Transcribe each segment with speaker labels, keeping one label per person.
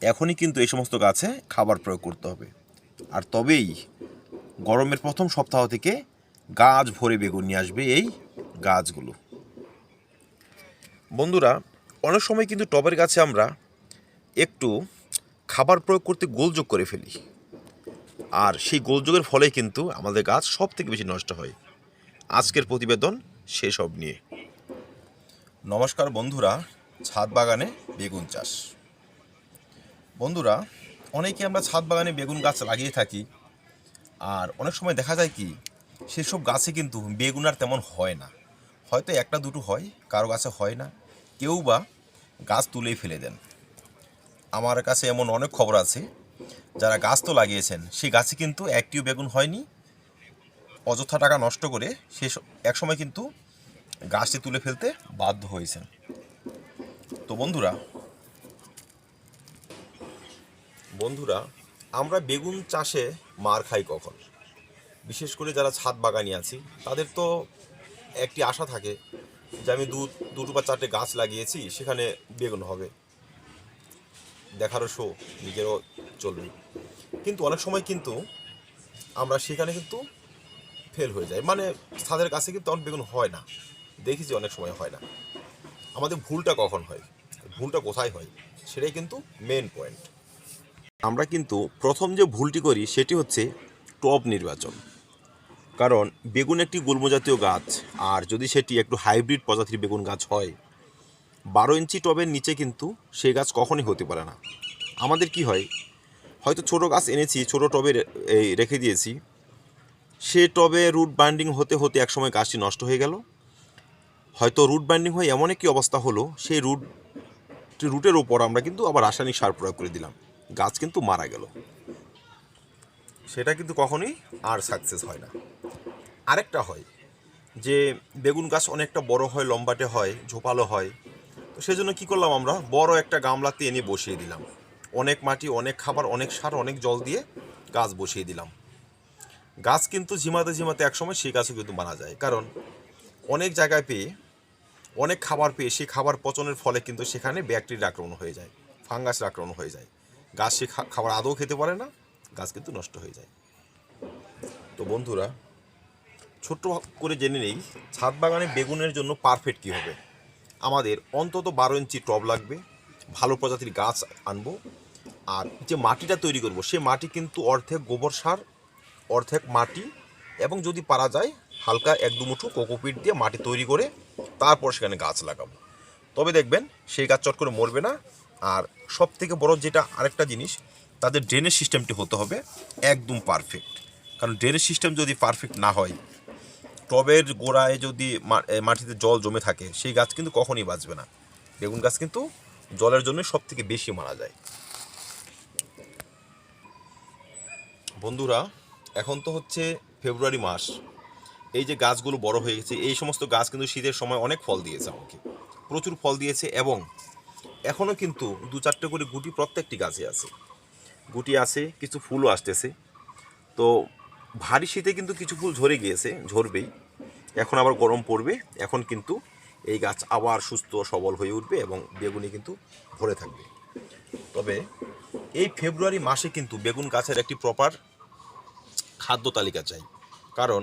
Speaker 1: এখনই কিন্তু এই সমস্ত গাছে খাবার প্রয়োগ করতে হবে। আর তবেই গরমের প্রথম সপ্তাহ থেকে গাছ ভরে বেগুন নিয়ে আসবে এই গাছগুলো। বন্ধুরা, অনেক সময় কিন্তু টবের গাছে আমরা একটু খাবার প্রয়োগ করতে গোলযোগ করে ফেলি। আর সেই গোলযোগের ফলে কিন্তু আমাদের গাছ সব থেকে বেশি নষ্ট হয়। আজকের প্রতিবেদন সেসব নিয়ে। নমস্কার বন্ধুরা, ছাদ বাগানে বেগুন চাষ। বন্ধুরা, অনেকে আমরা ছাদ বাগানে বেগুন গাছ লাগিয়ে থাকি। আর অনেক সময় দেখা যায় কি, সেসব গাছে কিন্তু বেগুন আর তেমন হয় না। হয়তো একটা দুটো হয়, কারও গাছে হয় না। কেউ বা গাছ তুলেই ফেলে দেন। আমার কাছে এমন অনেক খবর আছে, যারা গাছ তো লাগিয়েছেন, সেই গাছে কিন্তু একটিও বেগুন হয়নি। অযথা টাকা নষ্ট করে সে এক সময় কিন্তু গাছটি তুলে ফেলতে বাধ্য হয়েছেন। তো বন্ধুরা বন্ধুরা, আমরা বেগুন চাষে মার খাই কখন? বিশেষ করে যারা ছাদ বাগানি আছি, তাদের তো একটি আশা থাকে যে আমি দু, দুটো বা চারটে গাছ লাগিয়েছি, সেখানে বেগুন হবে। দেখারও শো, নিজেরও চলবে। কিন্তু অনেক সময় কিন্তু আমরা সেখানে কিন্তু ফেল হয়ে যায় মানে ছাদের কাছে কিন্তু অনেক বেগুন হয় না। দেখেছি অনেক সময় হয় না। আমাদের ভুলটা কখন হয়? ভুলটা কোথায় হয়? সেটাই কিন্তু মেন পয়েন্ট আমরা কিন্তু প্রথম যে ভুলটি করি সেটি হচ্ছে টব নির্বাচন। কারণ বেগুন একটি গুল্মজাতীয় গাছ, আর যদি সেটি একটু হাইব্রিড প্রজাতির বেগুন গাছ হয়, বারো ইঞ্চি টবের নিচে কিন্তু সেই গাছ কখনই হতে পারে না। আমাদের কি হয়? হয়তো ছোট গাছ এনেছি, ছোট টবে এই রেখে দিয়েছি। সে টবে রুট বাইন্ডিং হতে হতে একসময় গাছটি নষ্ট হয়ে গেল। হয়তো রুট বাইন্ডিং হয়ে এমন একটি অবস্থা হলো, সেই রুট, রুটের ওপর আমরা কিন্তু আবার রাসায়নিক সার প্রয়োগ করে দিলাম। গাছ কিন্তু মারা গেল। সেটা কিন্তু কখনোই আর সাকসেস হয় না। আরেকটা হয় যে, বেগুন গাছ অনেকটা বড় হয়, লম্বাটে হয়, ঝোপালো হয়। তো সেজন্য কী করলাম আমরা? বড় একটা গামলাতে এনে বসিয়ে দিলাম। অনেক মাটি, অনেক খাবার, অনেক সার, অনেক জল দিয়ে গাছ বসিয়ে দিলাম। গাছ কিন্তু ঝিমাতে ঝিমাতে একসময় সেই গাছও কিন্তু মারা যায়। কারণ অনেক জায়গায় পেয়ে, অনেক খাবার পেয়ে, সেই খাবার পচনের ফলে কিন্তু সেখানে ব্যাকটেরিয়া আক্রমণ হয়ে যায় ফাঙ্গাসের আক্রমণ হয়ে যায়। গাছ সে খাবার আদৌ খেতে পারে না, গাছ কিন্তু নষ্ট হয়ে যায়। তো বন্ধুরা, ছোট্ট করে জেনে নেই, ছাদ বাগানে বেগুনের জন্য পারফেক্ট কী হবে? আমাদের অন্তত বারো ইঞ্চি টব লাগবে, ভালো প্রজাতির গাছ আনব, আর যে মাটিটা তৈরি করব, সে মাটি কিন্তু অর্ধেক গোবর সার, অর্ধেক মাটি, এবং যদি পারা যায়, হালকা এক দু মুঠো কোকোপিট দিয়ে মাটি তৈরি করে, তারপর সেখানে গাছ লাগাবো। তবে দেখবেন, সেই গাছ চট করে মরবে না আর সব থেকে বড় যেটা আরেকটা জিনিস, তাদের ড্রেনেজ সিস্টেমটি হতে হবে একদম পারফেক্ট কারণ ড্রেনেজ সিস্টেম যদি পারফেক্ট না হয়, টবের গোড়ায় যদি মাটিতে জল জমে থাকে, সেই গাছ কিন্তু কখনই বাঁচবে না। বেগুন গাছ কিন্তু জলের জন্য সব থেকে বেশি মারা যায়। বন্ধুরা, এখন তো হচ্ছে ফেব্রুয়ারি মাস। এই যে গাছগুলো বড় হয়ে গেছে, এই সমস্ত গাছ কিন্তু শীতের সময় অনেক ফল দিয়েছে আমাকে। প্রচুর ফল দিয়েছে এবং এখনও কিন্তু দু চারটে করে গুটি প্রত্যেকটি গাছে আছে। গুটি আছে, কিছু ফুলও আসতেছে। তো ভারী শীতে কিন্তু কিছু ফুল ঝরে গিয়েছে, ঝরবেই। এখন আবার গরম পড়বে, এখন কিন্তু এই গাছ আবার সুস্থ, সবল হয়ে উঠবে এবং বেগুনি কিন্তু ভরে থাকবে। তবে এই ফেব্রুয়ারি মাসে কিন্তু বেগুন গাছের একটি প্রপার খাদ্য তালিকা চাই। কারণ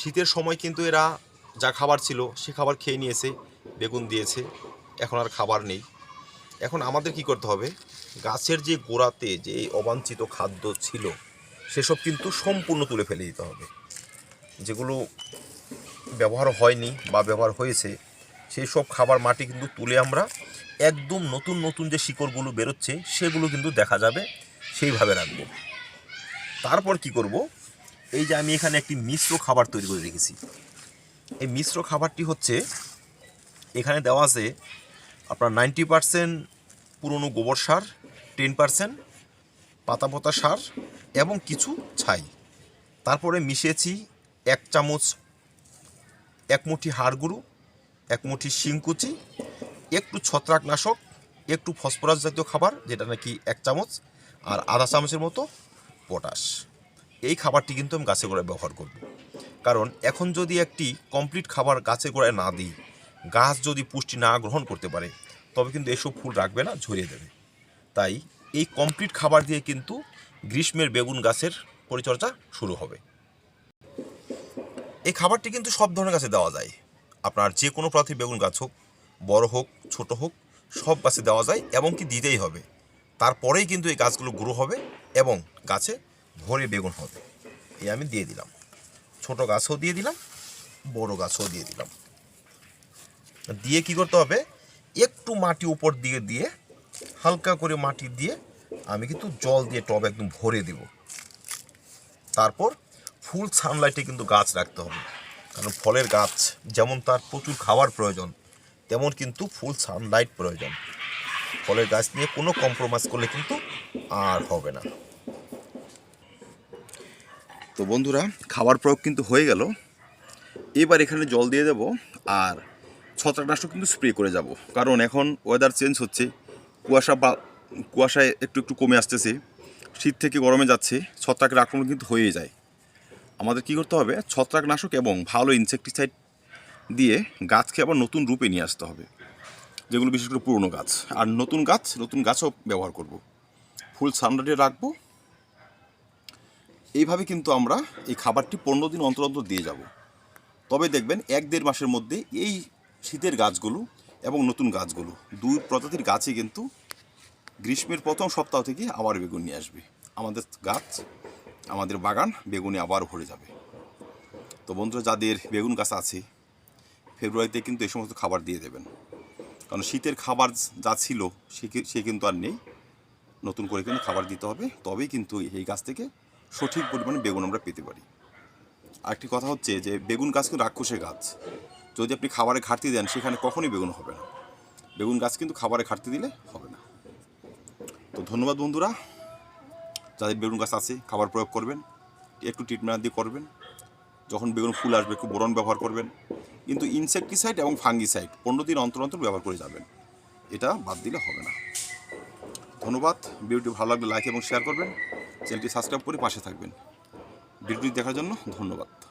Speaker 1: শীতের সময় কিন্তু এরা যা খাবার ছিল সে খাবার খেয়ে নিয়েছে, বেগুন দিয়েছে, এখন আর খাবার নেই। এখন আমাদের কি করতে হবে? গাছের যে গোড়াতে যে অবাঞ্ছিত খাদ্য ছিল, সেসব কিন্তু সম্পূর্ণ তুলে ফেলে দিতে হবে। যেগুলো ব্যবহার হয়নি বা ব্যবহার হয়েছে, সেই সব খাবার মাটি কিন্তু তুলে আমরা একদম নতুন নতুন যে শিকড়গুলো বেরোচ্ছে, সেগুলো কিন্তু দেখা যাবে, সেইভাবে রাখব। তারপর কি করব? এই যে আমি এখানে একটি মিশ্র খাবার তৈরি করে রেখেছি। এই মিশ্র খাবারটি হচ্ছে, এখানে দেওয়া আছে আপনার নাইনটি পারসেন্ট পুরনো গোবর সার টেন পারসেন্ট পাতা পোতা সার এবং কিছু ছাই। তারপরে মিশিয়েছি এক চামচ এক মুঠি হাড় গুঁড়ো এক মুঠি শিংকুচি একটু ছত্রাকনাশক, একটু ফসফরাস জাতীয় খাবার, যেটা নাকি এক চামচ, আর আধা চামচের মতো পটাশ। এই খাবারটি কিন্তু আমি গাছে গোড়ায় ব্যবহার করব। কারণ এখন যদি একটি কমপ্লিট খাবার গাছে গোড়ায় না দিই গাছ যদি পুষ্টি না গ্রহণ করতে পারে, তবে কিন্তু এসব ফুল রাখবে না, ঝরিয়ে দেবে। তাই এই কমপ্লিট খাবার দিয়ে কিন্তু গ্রীষ্মের বেগুন গাছের পরিচর্যা শুরু হবে। এই খাবারটি কিন্তু সব ধরনের গাছে দেওয়া যায়। আপনার যে কোনো প্রতি বেগুন গাছ হোক, বড় হোক, ছোট হোক, সব গাছে দেওয়া যায় এবং কি দিতেই হবে। তারপরেই কিন্তু এই গাছগুলো গ্রো হবে এবং গাছে ভরে বেগুন হবে। এই আমি দিয়ে দিলাম। ছোট গাছও দিয়ে দিলাম, বড় গাছও দিয়ে দিলাম। দিয়ে কি করতে হবে? একটু মাটি উপর দিয়ে দিয়ে, হালকা করে মাটি দিয়ে আমি কিন্তু জল দিয়ে টব একদম ভরে দেব। তারপর ফুল সানলাইটে কিন্তু গাছ রাখতে হবে। কারণ ফলের গাছ যেমন তার প্রচুর খাবার প্রয়োজন, তেমন কিন্তু ফুল সানলাইট প্রয়োজন। ফলের গাছ নিয়ে কোনো কম্প্রোমাইজ করলে কিন্তু আর হবে না। তো বন্ধুরা খাবার প্রয়োগ কিন্তু হয়ে গেল। এবার এখানে জল দিয়ে দেব আর ছত্রাকনাশক কিন্তু স্প্রে করে যাব। কারণ এখন ওয়েদার চেঞ্জ হচ্ছে, কুয়াশা বা, কুয়াশায় একটু একটু কমে আসতেছে, শীত থেকে গরমে যাচ্ছে, ছত্রাকের আক্রমণ কিন্তু হয়েই যায়। আমাদের কি করতে হবে? ছত্রাকনাশক এবং ভালো ইনসেকটিসাইড দিয়ে গাছকে আবার নতুন রূপে নিয়ে আসতে হবে, যেগুলো বিশেষ করে পুরনো গাছ। আর নতুন গাছ, নতুন গাছও ব্যবহার করব। ফুল সানলাইটে রাখব। এইভাবে কিন্তু আমরা এই খাবারটি পনেরো দিন অন্তর অন্তর দিয়ে যাব। তবে দেখবেন এক দেড় মাসের মধ্যে এই শীতের গাছগুলো এবং নতুন গাছগুলো। দুই প্রজাতির গাছই কিন্তু গ্রীষ্মের প্রথম সপ্তাহ থেকে আবার বেগুন নিয়ে আসবে। আমাদের গাছ, আমাদের বাগান বেগুনে আবার ভরে যাবে। তো বন্ধুরা, যাদের বেগুন গাছ আছে, ফেব্রুয়ারিতে কিন্তু এই সমস্ত খাবার দিয়ে দেবেন। কারণ শীতের খাবার যা ছিল, সে সে কিন্তু আর নেই। নতুন করে কিন্তু খাবার দিতে হবে। তবেই কিন্তু এই গাছ থেকে সঠিক পরিমাণে বেগুন আমরা পেতে পারি। আরেকটি কথা হচ্ছে যে, বেগুন গাছ কিন্তু রাক্ষসের গাছ। যদি আপনি খাবারে ঘাটতি দেন, সেখানে কখনই বেগুন হবে না। বেগুন গাছ কিন্তু খাবারে ঘাটতি দিলে হবে না। তো ধন্যবাদ বন্ধুরা। যাদের বেগুন গাছ আছে, খাবার প্রয়োগ করবেন, একটু ট্রিটমেন্ট দিয়ে করবেন। যখন বেগুন ফুল আসবে, একটু বোরন ব্যবহার করবেন। কিন্তু ইনসেকটিসাইড এবং ফাঙ্গিসাইড পনেরো দিন অন্তর অন্তর ব্যবহার করে যাবেন। এটা বাদ দিলে হবে না। ধন্যবাদ। ভিডিওটি ভালো লাগলে লাইক এবং শেয়ার করবেন। চ্যানেলটি সাবস্ক্রাইব করে পাশে থাকবেন। ভিডিওটি দেখার জন্য ধন্যবাদ।